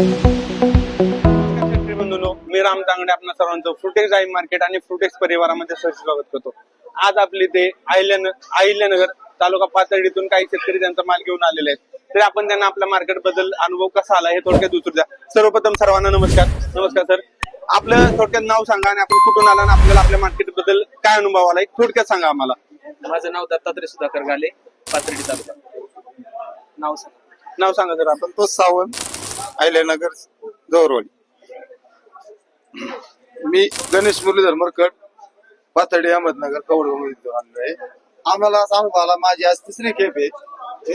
मी राम तांगडे आपल्या सर्वांचं फ्रुटेक्स आई मार्केट आणि फ्रुटेक्स परिवारामध्ये सहर्ष स्वागत करतो. आज आपले ते अहिल्यान अहिल्यानगर तालुका पातळीतून काही शेतकरी त्यांचा माल घेऊन आलेले आहेत. तरी आपण त्यांना आपल्या मार्केटबद्दल अनुभव कसा आला हे थोडक्यात उतर द्या. सर्वप्रथम सर्वांना नमस्कार. नमस्कार सर आपलं थोडक्यात नाव सांगा आणि आपण कुठून आला आणि आपल्याला आपल्या मार्केटबद्दल काय अनुभव आला एक थोडक्यात सांगा आम्हाला. माझं नाव दत्तात्रय सुधाकर गाले पाथर्डी तालुका. नाव सांग. नाव सांगा सर आपण. संतोष सावंत. अहिल्यानगर जवळवाडी मी गणेश मुरलीधर मरकट पाथर्डी अहमदनगर कवडगाव आणलोय आम्हाला सांगू माझी आज तिसरी खेप आहे.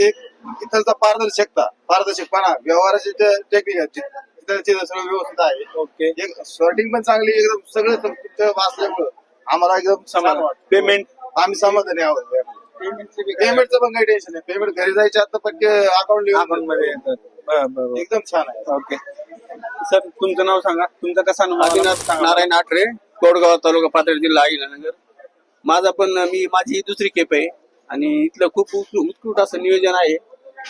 एक इथलचा पारदर्शकता पारदर्शकपणा व्यवहाराची टेक्निक आहे सगळं व्यवस्थित आहे. ओके एक सॉर्टिंग पण चांगली एकदम सगळं वाचल्यामुळं आम्हाला एकदम समाधान. वाटतं. पेमेंट आम्ही समाधानी आहोत. पेमेंटचं पण काही टेन्शन नाही. पेमेंट घरी जायच्या आता पक्के अकाउंट अकाउंटमध्ये येतात. बरं, बरं, बरं. एकदम छान आहे. ओके. सर तुमचं नाव सांगा. तुमचा कसा सांगा. नारायण आठरे कोडगाव तालुका पाथर्डी जिल्हा अहिल्यानगर. माझा पण मी माझी ही दुसरी खेप आहे. आणि इथलं खूप उत्कृ- उत्कृष्ट असं नियोजन आहे.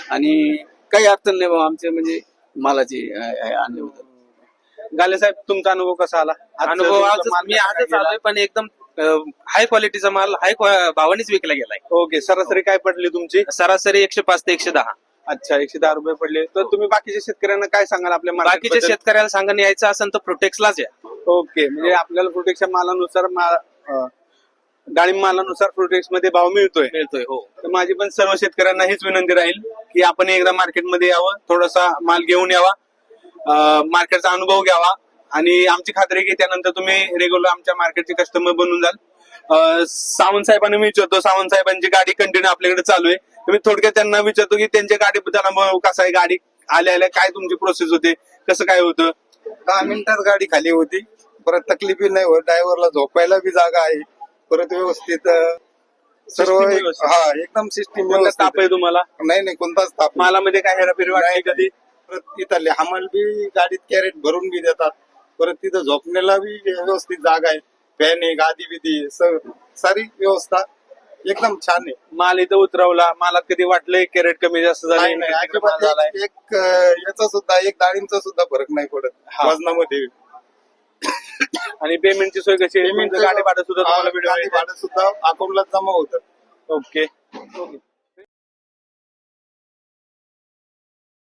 आणि काही अडचण नाही बाबा आमचे म्हणजे मालाची आणल्याबद्दल गाले साहेब तुमचा अनुभव कसा आला? आजचं अनुभव तुमचा आज माल मी कसा आजच गेला? आलोय पण एकदम हाय क्वालिटीचा माल हाय भावानेच विकला गेलाय. ओके सरासरी काय पडली तुमची? सरासरी एकशे पाच ते एकशे दहा. अच्छा एकशे दहा रुपये पडले. तर तुम्ही बाकीच्या शेतकऱ्यांना काय सांगाल आपल्या market बाकीच्या बद्दल? शेतकऱ्याला सांगून यायचं असेल तर प्रोटेक्सलाच या. ओके म्हणजे आपल्याला प्रोटेक्शन मालानुसार मा- अं, डाळिंब मालानुसार प्रोटेक्समध्ये भाव मिळतोय. मिळतोय हो. तर माझी पण सर्व शेतकऱ्यांना हीच विनंती राहील की आपण एकदा मार्केटमध्ये यावं थोडासा माल घेऊन यावा मार्केटचा अनुभव घ्यावा आणि आमची खात्री की त्यानंतर तुम्ही रेग्युलर आमच्या मार्केटचे कस्टमर बनून जाल. अं, सावंत साहेबांना मी विचारतो सावंत साहेबांची गाडी कंटिन्यू आपल्याकडे चालू आहे. मी थोडक्यात त्यांना विचारतो की त्यांच्या गाडीबद्दल कसा आहे गाडी आल्या आल्या काय तुमची प्रोसेस होते? कसं काय होतं? दहा मिनिटात गाडी खाली होती. परत तकलीफी नाही होत. ड्रायव्हरला झोपायला बी जागा आहे. परत व्यवस्थित सर्व व्यवस्थित. हा एकदम सिस्टीम कोणता ताप आहे तुम्हाला? नाही नाही कोणताच ताप नाही. मालामध्ये काय हेराफेरी वाटते कधी? परत तिथं हमाल बी गाडीत कॅरेट भरून बी देतात. परत तिथं झोपण्याला बी व्यवस्थित जागा आहे. फॅन आहे गादी बिदी सारी व्यवस्था एकदम छान आहे. माल इथं उतरवला. मालात कधी वाटलंय कॅरेट कमी जास्त नाही झाले नाही अजिबात एक- एक अं, याचा सुद्धा एक डाळींचा सुद्धा फरक नाही पडत हा. वजनामध्ये. आणि पेमेंटची सोय कशी आहे? पेमेंट गाडी भाडं सुद्धा तुम्हाला भाडं सुद्धा अकाउंटला जमा होतं. ओके